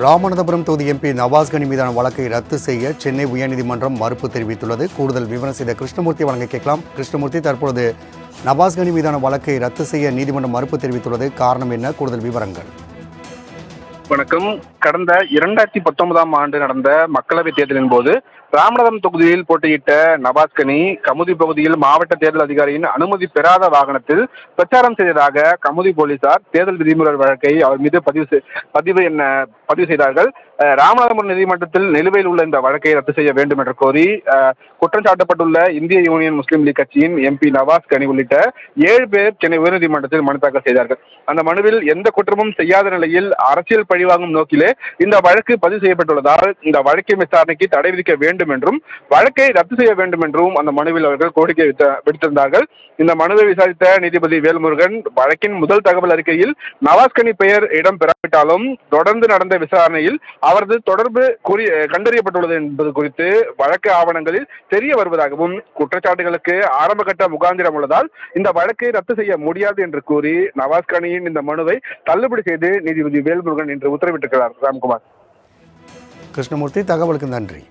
ராமநாதபுரம் தொகுதி எம்பி நவாஸ்கனி மீதான வழக்கை ரத்து செய்ய சென்னை உயர்நீதிமன்றம் மறுப்பு தெரிவித்துள்ளது. கூடுதல் விவரம் செய்த கிருஷ்ணமூர்த்தி வழங்க கேட்கலாம். கிருஷ்ணமூர்த்தி தற்பொழுது நவாஸ்கனி மீதான வழக்கை ரத்து செய்ய நீதிமன்றம் மறுப்பு தெரிவித்துள்ளது. காரணம் என்ன? கூடுதல் விவரங்கள். வணக்கம். கடந்த இரண்டாயிரத்தி பத்தொன்பதாம் ஆண்டு நடந்த மக்களவைத் தேர்தலின் போது ராமநாதபுரம் தொகுதியில் போட்டியிட்ட நவாஸ்கனி கமுதி பகுதியில் மாவட்ட தேர்தல் அதிகாரியின் அனுமதி பெறாத வாகனத்தில் பிரச்சாரம் செய்ததாக கமுதி போலீசார் தேர்தல் விதிமுறை வழக்கை அவர் மீது பதிவு பதிவு என்ன பதிவு செய்தார்கள். அஹ், ராமநாதபுரம் நீதிமன்றத்தில் நிலுவையில் உள்ள இந்த வழக்கை ரத்து செய்ய வேண்டும் என்று கோரி அஹ், குற்றம் சாட்டப்பட்டுள்ள இந்திய யூனியன் முஸ்லீம் லீக் கட்சியின் எம்பி நவாஸ் கனி உள்ளிட்ட ஏழு பேர் சென்னை உயர்நீதிமன்றத்தில் மனு தாக்கல் செய்தார்கள். அந்த மனுவில் எந்த குற்றமும் செய்யாத நிலையில் அரசியல் பழிவாங்கும் நோக்கிலே இந்த வழக்கு பதிவு செய்யப்பட்டுள்ளதால் இந்த வழக்கின் விசாரணைக்கு தடை விதிக்க வேண்டும் என்றும் வழக்கை ரத்து செய்ய வேண்டும் என்றும் அந்த மனுவில் அவர்கள் கோரிக்கை வித்த- விடுத்திருந்தார்கள். இந்த மனுவை விசாரித்த நீதிபதி வேல்முருகன் வழக்கின் முதல் தகவல் அறிக்கையில் நவாஸ்கனி பெயர் இடம் பெறாவிட்டாலும் தொடர்ந்து நடந்த விசாரணையில் அவரது தொடர்பு குறி கண்டறியப்பட்டுள்ளது என்பது குறித்து வழக்கு ஆவணங்களில் தெரிய வருவதாகவும் குற்றச்சாட்டுகளுக்கு ஆரம்பகட்ட முகாந்திரம் உள்ளதால் இந்த வழக்கை ரத்து செய்ய முடியாது என்று கூறி நவாஸ்கனியின் இந்த மனுவை தள்ளுபடி செய்து நீதிபதி வேல்முருகன் இன்று உத்தரவிட்டிருக்கிறார் ராம்குமார். கிருஷ்ணமூர்த்தி தகவலுக்கு நன்றி.